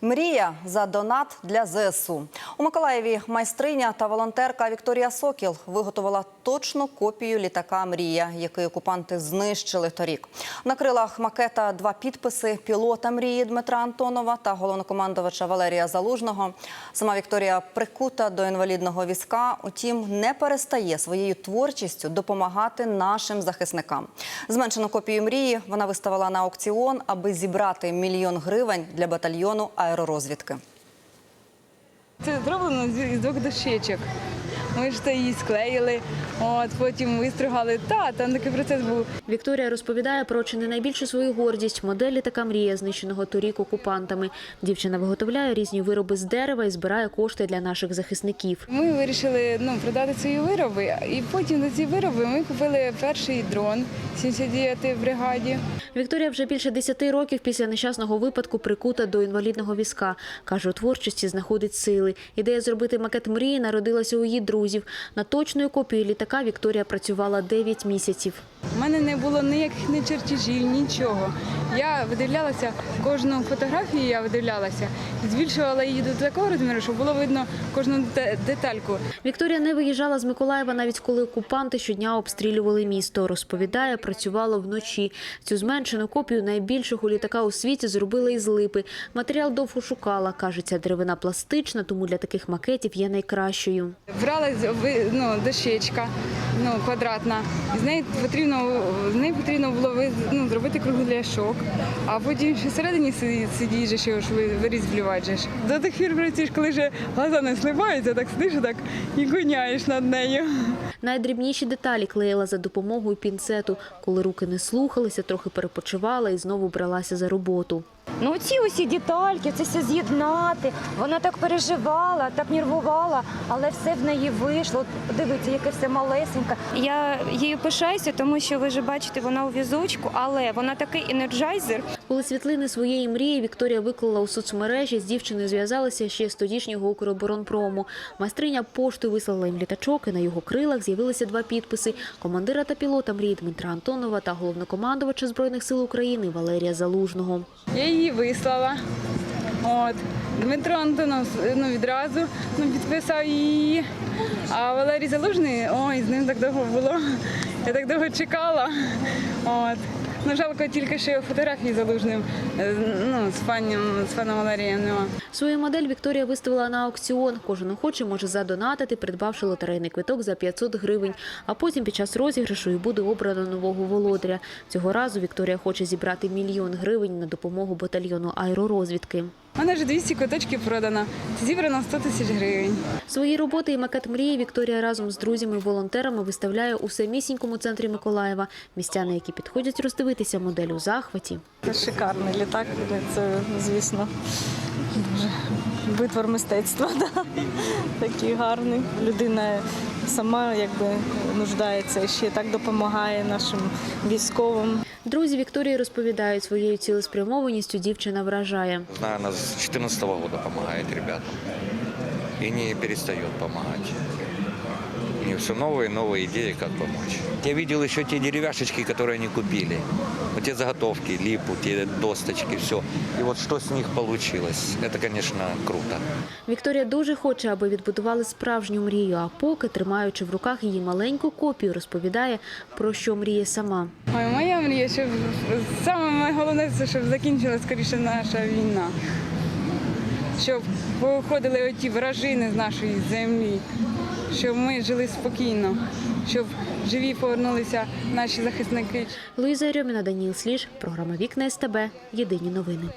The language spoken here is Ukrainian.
Мрія за донат для ЗСУ. У Миколаєві майстриня та волонтерка Вікторія Сокіл виготовила точну копію літака Мрія, який окупанти знищили торік. На крилах макета два підписи пілота мрії Дмитра Антонова та головнокомандувача Валерія Залужного. Сама Вікторія прикута до інвалідного візка, утім не перестає своєю творчістю допомагати нашим захисникам. Зменшену копію мрії вона виставила на аукціон, аби зібрати мільйон гривень для батальйону аеророзвідки. Це зроблено з двох дощечок. Ми ж то її склеїли, от потім вистригали. Та там такий процес був. Вікторія розповідає про чи не найбільшу свою гордість моделі така мрія, знищеного торік окупантами. Дівчина виготовляє різні вироби з дерева і збирає кошти для наших захисників. Ми вирішили ну, продати свої вироби, і потім на ці вироби ми купили перший дрон 79-ї бригаді. Вікторія вже більше 10 років після нещасного випадку прикута до інвалідного візка. Каже, у творчості знаходить сили. Ідея зробити макет мрії народилася у її друзів. На точною копією літака Вікторія працювала 9 місяців. У мене не було ніяких ні чертежів, нічого. Я видивлялася кожну фотографію, я видивлялася, збільшувала її до такого розміру, щоб було видно кожну детальку. Вікторія не виїжджала з Миколаєва, навіть коли окупанти щодня обстрілювали місто. Розповідає, працювала вночі. Цю зменшену копію найбільшого літака у світі зробила із липи. Матеріал довго шукала. Каже, ця деревина пластична, тому для таких макетів є найкращою. Брала ну, дощечка ну, квадратна. З неї потрібно, з неї потрібно було ну, зробити кругляшок, а потім ще всередині же, що ж вирізблювати. До тих пір працюєш, коли вже глаза не слипаються, так сидиш так і гоняєш над нею. Найдрібніші деталі клеїла за допомогою пінцету. Коли руки не слухалися, трохи перепочивала і знову бралася за роботу. Ну ці усі детальки, це все з'єднати. Вона так переживала, так нервувала, але все в неї вийшло. От Дивіться, яке все малесеньке. Я її пишаюся, тому що ви вже бачите, вона у візочку, але вона такий енерджайзер. Коли світлини своєї мрії Вікторія виклала у соцмережі, з дівчиною зв'язалися ще з тодішнього Укроборонпрому. Майстриня поштою вислала їм літачок, і на його крилах з'явилися два підписи – командира та пілота мрії Дмитра Антонова та головнокомандувача Збройних сил України Валерія Залужного. Її вислала. От. Дмитро Антонов ну, відразу ну, підписав її. А Валерій Залужний, ой, з ним так довго було. Я так довго чекала. От. Ну, жалко тільки, що фотографії залужним е, ну, з з паном Валерієм нема. Свою модель Вікторія виставила на аукціон. Кожен охочий може задонатити, придбавши лотерейний квиток за 500 гривень. А потім під час розіграшу і буде обрано нового володаря. Цього разу Вікторія хоче зібрати мільйон гривень на допомогу батальйону аеророзвідки. У мене вже 200 квиточків продано. Зібрано 100 тисяч гривень. Свої роботи і макет мрії Вікторія разом з друзями і волонтерами виставляє у самісінькому центрі Миколаєва. Містяни, які підходять роздивитися модель у захваті. Це шикарний літак, це, звісно, дуже витвор мистецтва. Да? Такий гарний. Людина сама якби нуждається і ще так допомагає нашим військовим. Друзі Вікторії розповідають, своєю цілеспрямованістю дівчина вражає. Знаю, она с 2014 года помогает ребятам И не перестает помогать. У нее все новые и новые идеи, как помочь. Я видел еще те деревяшечки, которые они купили. Вот те заготовки, липу, те досточки, все. И вот что с них получилось, это, конечно, круто. Вікторія дуже хоче, аби відбудували справжню мрію. А поки, тримаючи в руках її маленьку копію, розповідає про що мріє сама. Ой, моя мрія, щоб саме головне це, щоб закінчилася скоріше наша війна. Щоб походили оті вражини з нашої землі, щоб ми жили спокійно, щоб живі повернулися наші захисники. Луїза Рьоміна, Даніл Сліж, програма Вікна СТБ. Єдині новини.